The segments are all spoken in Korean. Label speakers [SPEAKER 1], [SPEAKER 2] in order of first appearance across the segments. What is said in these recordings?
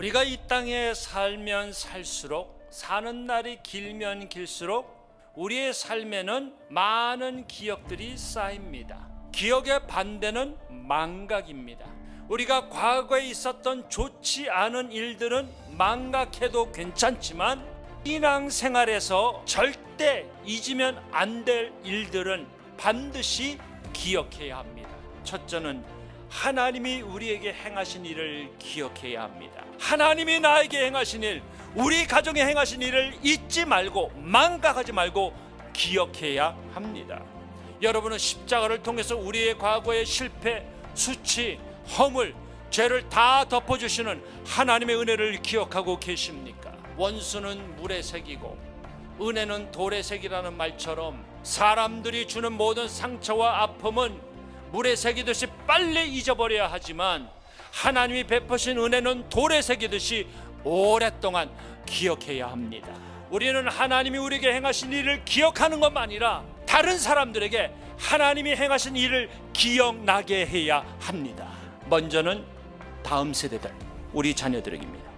[SPEAKER 1] 우리가 이 땅에 살면 살수록 사는 날이 길면 길수록 우리의 삶에는 많은 기억들이 쌓입니다. 기억의 반대는 망각입니다. 우리가 과거에 있었던 좋지 않은 일들은 망각해도 괜찮지만 신앙생활에서 절대 잊으면 안 될 일들은 반드시 기억해야 합니다. 첫째는 하나님이 우리에게 행하신 일을 기억해야 합니다. 하나님이 나에게 행하신 일, 우리 가정에 행하신 일을 잊지 말고 망각하지 말고 기억해야 합니다. 여러분은 십자가를 통해서 우리의 과거의 실패, 수치, 허물, 죄를 다 덮어주시는 하나님의 은혜를 기억하고 계십니까? 원수는 물에 새기고 은혜는 돌에 새기라는 말처럼 사람들이 주는 모든 상처와 아픔은 물에 새기듯이 빨리 잊어버려야 하지만 하나님이 베푸신 은혜는 돌에 새기듯이 오랫동안 기억해야 합니다. 우리는 하나님이 우리에게 행하신 일을 기억하는 것만 아니라 다른 사람들에게 하나님이 행하신 일을 기억나게 해야 합니다. 먼저는 다음 세대들, 우리 자녀들에게입니다.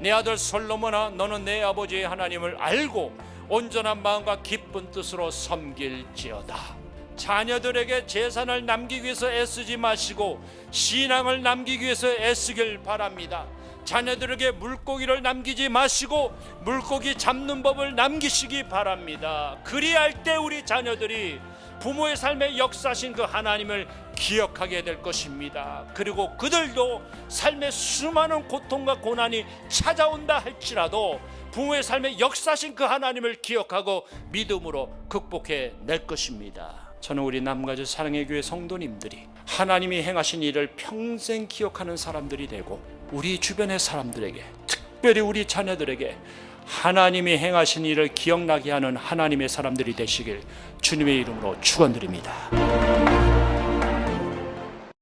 [SPEAKER 1] 내 아들 솔로몬아 너는 내 아버지의 하나님을 알고 온전한 마음과 기쁜 뜻으로 섬길지어다. 자녀들에게 재산을 남기기 위해서 애쓰지 마시고 신앙을 남기기 위해서 애쓰길 바랍니다. 자녀들에게 물고기를 남기지 마시고 물고기 잡는 법을 남기시기 바랍니다. 그리할 때 우리 자녀들이 부모의 삶에 역사신 그 하나님을 기억하게 될 것입니다. 그리고 그들도 삶의 수많은 고통과 고난이 찾아온다 할지라도 부모의 삶에 역사신 그 하나님을 기억하고 믿음으로 극복해 낼 것입니다. 저는 우리 남가주 사랑의 교회 성도님들이 하나님이 행하신 일을 평생 기억하는 사람들이 되고 우리 주변의 사람들에게 특별히 우리 자녀들에게 하나님이 행하신 일을 기억나게 하는 하나님의 사람들이 되시길 주님의 이름으로 축원드립니다.